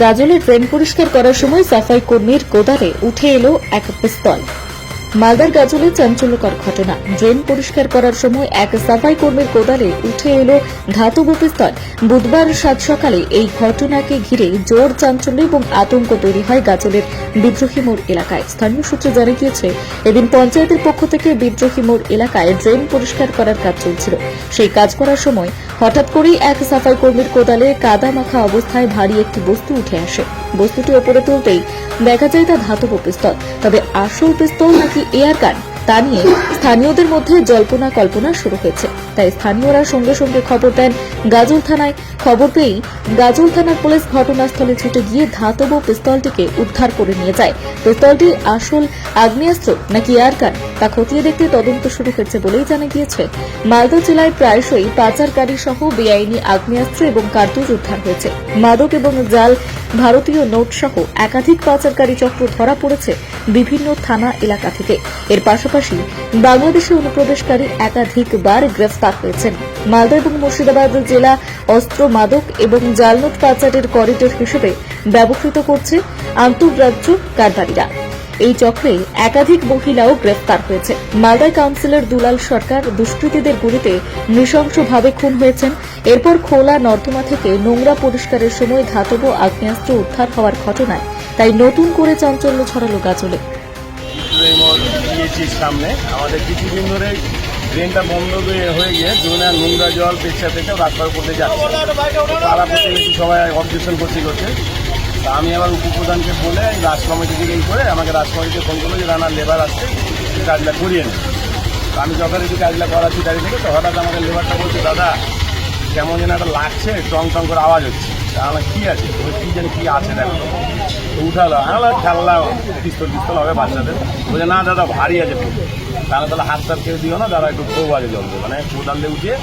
গাজলে drain পরিষ্কার করার সময় সাফাই কর্মীর গোদারে উঠে এলো এক পিস্তল। মালদার গাজলে চাঞ্চল্যকর ঘটনা। ড্রেন পরিষ্কার করার সময় এক সাফাই কর্মীর কোদালে উঠে এলো ধাতব পিস্তল। বুধবার সাত সকালে এই ঘটনাকে ঘিরে জোর চাঞ্চল্য এবং আতঙ্ক তৈরি হয় গাজলের বিদ্রোহী মোড় এলাকায়। স্থানীয় সূত্রে জানা গিয়েছে, এদিন পঞ্চায়েতের পক্ষ থেকে বিদ্রোহী মোড় এলাকায় ড্রেন পরিষ্কার করার কাজ চলছিল। সেই কাজ করার সময় হঠাৎ করেই এক সাফাই কর্মীর কোদালে কাদা মাখা অবস্থায় ভারী একটি বস্তু উঠে আসে। বস্তুটি ওপরে তুলতেই দেখা যায় তা ধাতব পিস্তল। তবে আসল পিস্তল নাকি এয়ার গান, তা নিয়ে স্থানীয়দের মধ্যে জল্পনা কল্পনা শুরু হয়েছে। তাই স্থানীয়রা সঙ্গে সঙ্গে খবর দেন গাজল থানায়। খবর পেয়েই গাজল থানার পুলিশ ঘটনাস্থলে ছুটে গিয়ে ধাতব পিস্তলটিকে উদ্ধার করে নিয়ে যায়। পিস্তলটি আসল আগ্নেয়াস্ত্র নাকি এয়ার গান, তা খতিয়ে দেখতে তদন্ত শুরু হয়েছে বলেই জানা গিয়েছে। মালদা জেলায় প্রায়শই পাচারকারী সহ বেআইনি আগ্নেয়াস্ত্র এবং কার্তুজ উদ্ধার হয়েছে। মাদক এবং জাল ভারতীয় নোট সহ একাধিক পাচারকারী চক্র ধরা পড়েছে বিভিন্ন থানা এলাকা থেকে। এর পাশাপাশি বাংলাদেশে অনুপ্রবেশকারী একাধিকবার গ্রেফতার হয়েছেন। মালদা এবং মুর্শিদাবাদ জেলা অস্ত্র মাদক এবং জালনোট পাচারের করিডোর হিসেবে ব্যবহৃত করছে আন্তঃরাজ্য কারবারিরা। এই চক্রে একাধিক মহিলাও গ্রেফতার হয়েছে। মালদায় কাউন্সিলর দুলাল সরকার দুষ্কৃতীদের গুলিতে নৃশংসভাবে খুন হয়েছেন। এরপর খোলা নর্দমা থেকে নোংরা পরিষ্কারের সময় ধাতব আগ্নেয়াস্ত্র উদ্ধার হওয়ার ঘটনায় তাই নতুন করে চাঞ্চল্য ছড়ালো গাজলে। সামনে। আমাদের কিছুদিন ধরে বন্ধ হয়ে গিয়ে নোংরা জল পেছা পেছা রাস্তার উপরে যাচ্ছে। প্রতিবেশী সবাই অবজেকশন করতে করছে তা আমি আবার উপপ্রধানকে বলে রাজ কমিটি থেকে করে আমাকে রাজ কমিটিতে ফোন করল যে রানার লেবার আসছে কাজটা করিয়ে তো আমি যথারীতি কাজটা করাচ্ছি দাঁড়িয়ে থেকে, তো হঠাৎ আমাকে লেবারটা বলছে, দাদা, কেমন যেন একটা লাগছে, টং টং করে আওয়াজ হচ্ছে। আমার কী আছে? তো কী যেন, কী আছে দেখো। উঠালো আমরা খেললা পিস্তল পিস্তল হবে বাচ্চাদের। বলছে, না, দাদা, ভারী আছে। তাহলে তাহলে হাত টাত কেউ দিও না, দাদা, একটু খুব আছে জল দিয়ে মানে কোদাল দিয়ে উঠিয়ে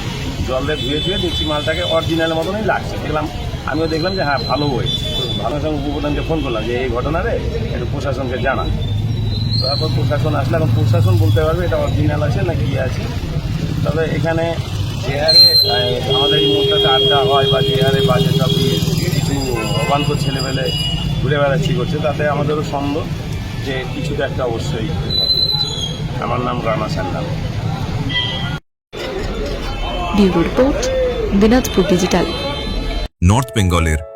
জল দিয়ে ধুয়ে ধুয়ে দেখছি মালটাকে অরিজিনাল মতনই লাগছে। দেখলাম, আমিও দেখলাম যে হ্যাঁ ভালো হয়েছে। তো উপপ্রধানকে ফোন করলাম যে এই ঘটনারে একটু প্রশাসনকে জানা তারপর প্রশাসন আসলে এখন প্রশাসন বলতে পারবে এটা অরিজিনাল আছে না কি আছে। তবে এখানে যে হারে আমাদের এই মুহূর্তে আড্ডা হয় বা যে হারে বাজে সব কিছু অবান্ত ছেলেমেলে ঘুরে বেড়াচ্ছি করছে তাতে আমাদেরও সন্দেহ যে কিছু তো একটা অবশ্যই আমার নাম Rana Sanyal bureau report Dinajpur digital. North বেঙ্গলের